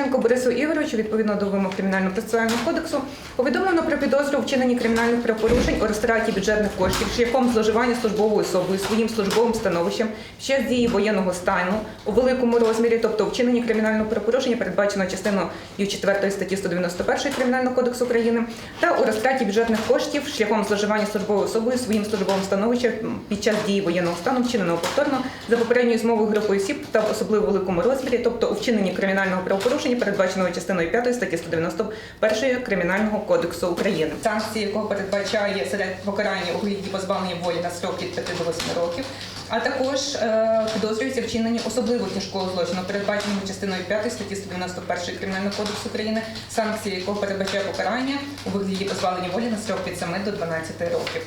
Ткаченко Борису Ігоровичу, відповідно до вимог кримінального процесуального кодексу, повідомлено про підозру вчиненні кримінальних правопорушень у розтраті бюджетних коштів шляхом зловживання службовою особою своїм службовим становищем ще з дії воєнного стану у великому розмірі, тобто вчиненні кримінального правопорушення, передбаченого частиною 4 статті 191 Кримінального кодексу України, та у розтраті бюджетних коштів шляхом зловживання службовою особою своїм службовим становищем під час дії воєнного стану, вчиненого повторно за попередньою змовою групою осіб та в особливо великому розмірі, тобто у вчиненні кримінального правопорушення, передбаченого частиною 5 статті 191 Кримінального кодексу України, санкції якого передбачає серед покарання у вигляді позбавлення волі на строк від 5 до 8 років, а також е, підозрюється вчиненні особливо тяжкого злочину, передбаченого частиною 5 статті 191 Кримінального кодексу України, санкції якого передбачає покарання у вигляді позбавлення волі на строк від 7 до 12 років.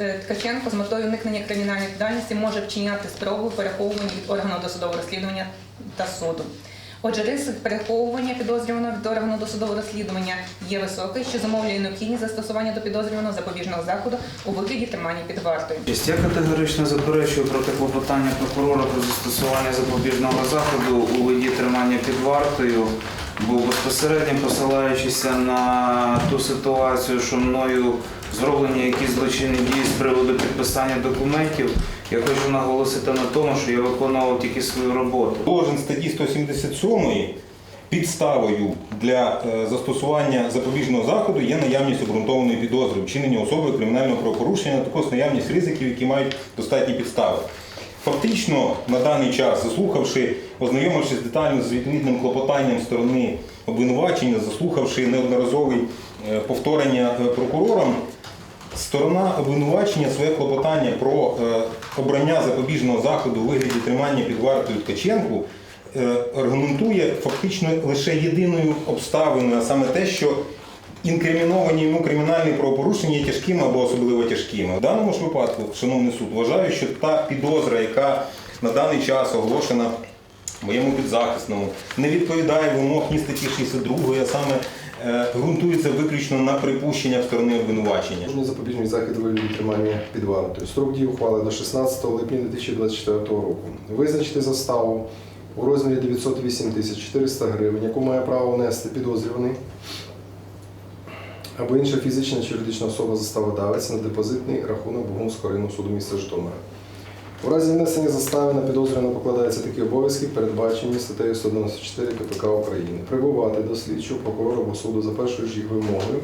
Е, Ткаченко з метою уникнення кримінальної відповідальності може вчиняти спробу переховування від органу досудового розслідування та суду. Отже, ризик переховування підозрюваного від органу досудового розслідування є високий, що замовлює необхідність застосування до підозрюваного запобіжного заходу у вигляді тримання під вартою. Я категорично заперечую проти клопотання прокурора про застосування запобіжного заходу у виді тримання під вартою, бо безпосередньо посилаючися на ту ситуацію, що мною зроблені якісь злочинні дії з приводу підписання документів, я хочу наголосити на тому, що я виконував тільки свою роботу. Положень статті 177 підставою для е, застосування запобіжного заходу є наявність обґрунтованої підозри, вчинення особою кримінального правопорушення, а також наявність ризиків, які мають достатні підстави. Фактично, на даний час, заслухавши, ознайомившись детально з відповідним клопотанням сторони обвинувачення, заслухавши неодноразові е, повторення е, прокурором, Сторона обвинувачення своє клопотання про е, обрання запобіжного заходу у вигляді тримання під вартою Ткаченку аргументує фактично лише єдиною обставиною, а саме те, що інкриміновані йому кримінальні правопорушення є тяжкими або особливо тяжкими. В даному ж випадку, шановний суд, вважаю, що та підозра, яка на даний час оголошена моєму підзахисному, не відповідає вимог ні статті 62, а саме е, ґрунтується виключно на припущеннях сторони обвинувачення. Можливий запобіжний захід вигляді тримання під вартою. Строк дії ухвали до 16 липня 2024 року. Визначити заставу у розмірі 908 тисяч 400 гривень, яку має право внести підозрюваний або інша фізична чи юридична особа заставодавець на депозитний рахунок Бугунського районного суду міста Житомира. У разі внесення застави на підозрюваного покладаються такі обов'язки, передбачені статтею 194 КПК України. Прибувати до слідчого прокурора або суду за першою ж їх вимогою